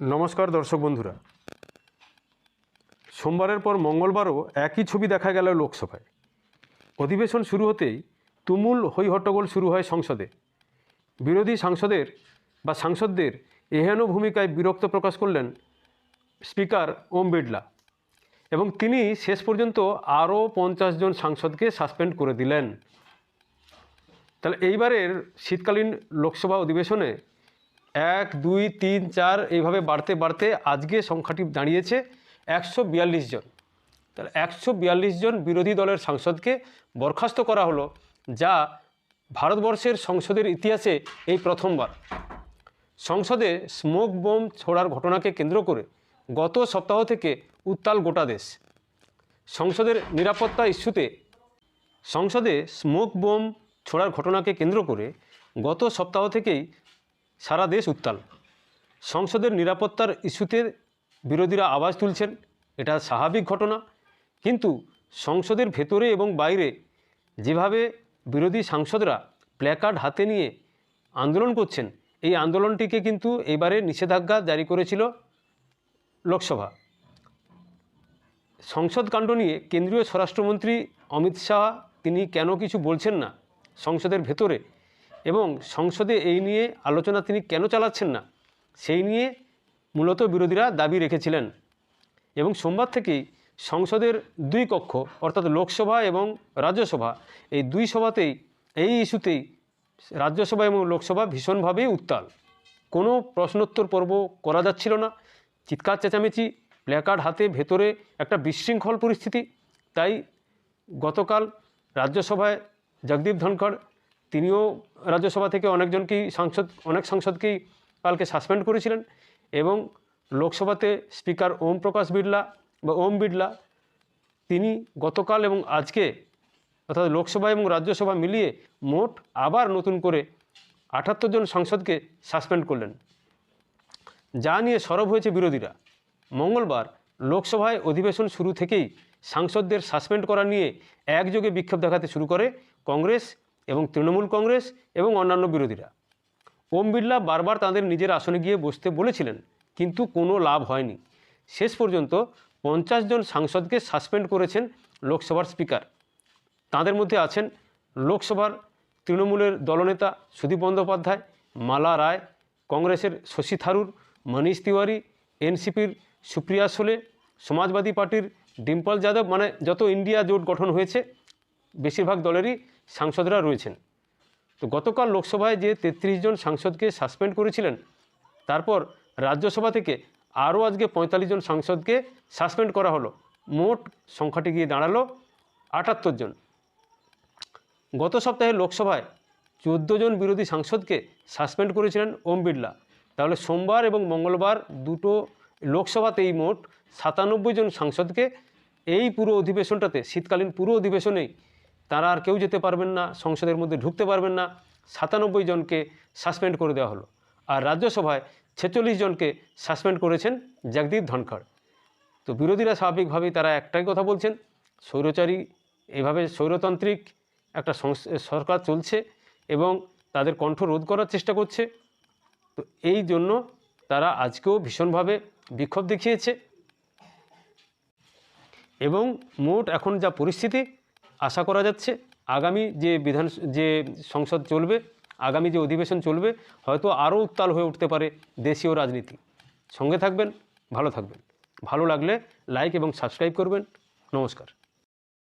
নমস্কার, দর্শক বন্ধুরা। সোমবারের পর মঙ্গলবারও একই ছবি দেখা গেল লোকসভায়। অধিবেশন শুরু হতেই তুমুল হইহট্টগোল শুরু হয় সংসদে। বিরোধী সাংসদের বা সাংসদদের এহেন ভূমিকায় বিরক্ত প্রকাশ করলেন স্পিকার ওম বিড়লা এবং তিনি শেষ পর্যন্ত আরও পঞ্চাশ জন সাংসদকে সাসপেন্ড করে দিলেন। তাহলে এইবারের শীতকালীন লোকসভা অধিবেশনে এক, দুই, তিন, চার এইভাবে বাড়তে বাড়তে আজকে সংখ্যাটি দাঁড়িয়েছে একশো বিয়াল্লিশ জন। তাহলে একশো বিয়াল্লিশ জন বিরোধী দলের সাংসদকে বরখাস্ত করা হলো, যা ভারতবর্ষের সংসদের ইতিহাসে এই প্রথমবার। সংসদে স্মোক বোম ছোড়ার ঘটনাকে কেন্দ্র করে গত সপ্তাহ থেকে উত্তাল গোটা দেশ। সংসদের নিরাপত্তা ইস্যুতে সংসদে স্মোক বোম ছোড়ার ঘটনাকে কেন্দ্র করে গত সপ্তাহ থেকেই সারা দেশ উত্তাল। সংসদের নিরাপত্তার ইস্যুতে বিরোধীরা আওয়াজ তুলছেন, এটা স্বাভাবিক ঘটনা। কিন্তু সংসদের ভেতরে এবং বাইরে যেভাবে বিরোধী সাংসদরা প্ল্যাকার্ড হাতে নিয়ে আন্দোলন করছেন, এই আন্দোলনটিকে কিন্তু এবারে নিষেধাজ্ঞা জারি করেছিল লোকসভা। সংসদ কাণ্ড নিয়ে কেন্দ্রীয় স্বরাষ্ট্রমন্ত্রী অমিত শাহ তিনি কেন কিছু বলছেন না সংসদের ভেতরে? এবং সংসদে এই নিয়ে আলোচনা তিনি কেন চালাচ্ছেন না? সেই নিয়ে মূলত বিরোধীরা দাবি রেখেছিলেন। এবং সোমবার থেকেই সংসদের দুই কক্ষ, অর্থাৎ লোকসভা এবং রাজ্যসভা, এই দুই সভাতেই, এই ইস্যুতেই রাজ্যসভা এবং লোকসভা ভীষণভাবেই উত্তাল। কোনো প্রশ্নোত্তর পর্ব করা যাচ্ছিল না। চিৎকার চেঁচামেচি, প্ল্যাকার্ড হাতে ভেতরে একটা বিশৃঙ্খল পরিস্থিতি। তাই গতকাল রাজ্যসভায় জগদীপ ধনখড় তিনিও রাজ্যসভা থেকে অনেকজনকেই সাংসদ, অনেক সাংসদকেই কালকে সাসপেন্ড করেছিলেন এবং লোকসভাতে স্পিকার ওম প্রকাশ বিড়লা বা ওম বিড়লা, তিনি গতকাল এবং আজকে অর্থাৎ লোকসভা এবং রাজ্যসভা মিলিয়ে মোট আবার নতুন করে আটাত্তর জন সাংসদকে সাসপেন্ড করলেন। যা নিয়ে সরব হয়েছে বিরোধীরা। মঙ্গলবার লোকসভায় অধিবেশন শুরু থেকেই সাংসদদের সাসপেন্ড করা নিয়ে একযোগে বিক্ষোভ দেখাতে শুরু করে কংগ্রেস এবং তৃণমূল কংগ্রেস এবং অন্যান্য বিরোধীরা। ওম বিড়লা বারবার তাদের নিজের আসনে গিয়ে বসতে বলেছিলেন, কিন্তু কোনো লাভ হয়নি। শেষ পর্যন্ত পঞ্চাশ জন সাংসদকে সাসপেন্ড করেছেন লোকসভার স্পিকার। তাদের মধ্যে আছেন লোকসভার তৃণমূলের দলনেতা সুদীপ বন্দ্যোপাধ্যায়, মালা রায়, কংগ্রেসের শশী থারুর, মনীষ তিওয়ারি, এনসিপির সুপ্রিয়া সোলে, সমাজবাদী পার্টির ডিম্পল যাদব মানে যত ইন্ডিয়া জোট গঠন হয়েছে বেশিরভাগ দলেরই সাংসদরা রয়েছেন। তো গতকাল লোকসভায় যে তেত্রিশ জন সাংসদকে সাসপেন্ড করেছিলেন, তারপর রাজ্যসভা থেকে আরও আজকে পঁয়তাল্লিশ জন সাংসদকে সাসপেন্ড করা হলো। মোট সংখ্যাটি গিয়ে দাঁড়াল আটাত্তর জন। গত সপ্তাহে লোকসভায় চোদ্দ জন বিরোধী সাংসদকে সাসপেন্ড করেছিলেন ওম বিড়লা। তাহলে সোমবার এবং মঙ্গলবার দুটো লোকসভাতেই মোট সাতানব্বই জন সাংসদকে এই পুরো অধিবেশনটাতে, শীতকালীন পুরো অধিবেশনেই তারা আর কেউ যেতে পারবেন না, সংসদের মধ্যে ঢুকতে পারবেন না। সাতানব্বই জনকে সাসপেন্ড করে দেওয়া হলো আর রাজ্যসভায় ছেচল্লিশ জনকে সাসপেন্ড করেছেন জগদীপ ধনখড়। তো বিরোধীরা স্বাভাবিকভাবেই তারা একটাই কথা বলছেন, স্বৈরচারী, এভাবে স্বৈরতান্ত্রিক একটা সরকার চলছে এবং তাদের কণ্ঠ রোধ করার চেষ্টা করছে। তো এই জন্য তারা আজকেও ভীষণভাবে বিক্ষোভ দেখিয়েছে। এবং মোট এখন যা পরিস্থিতি আশা করা যাচ্ছে আগামী যে বিধান যে সংসদ চলবে, আগামী যে অধিবেশন চলবে, হয়তো আরও উত্তাল হয়ে উঠতে পারে দেশীয় রাজনীতি। সঙ্গে থাকবেন, ভালো থাকবেন। ভালো লাগলে লাইক এবং সাবস্ক্রাইব করবেন। নমস্কার।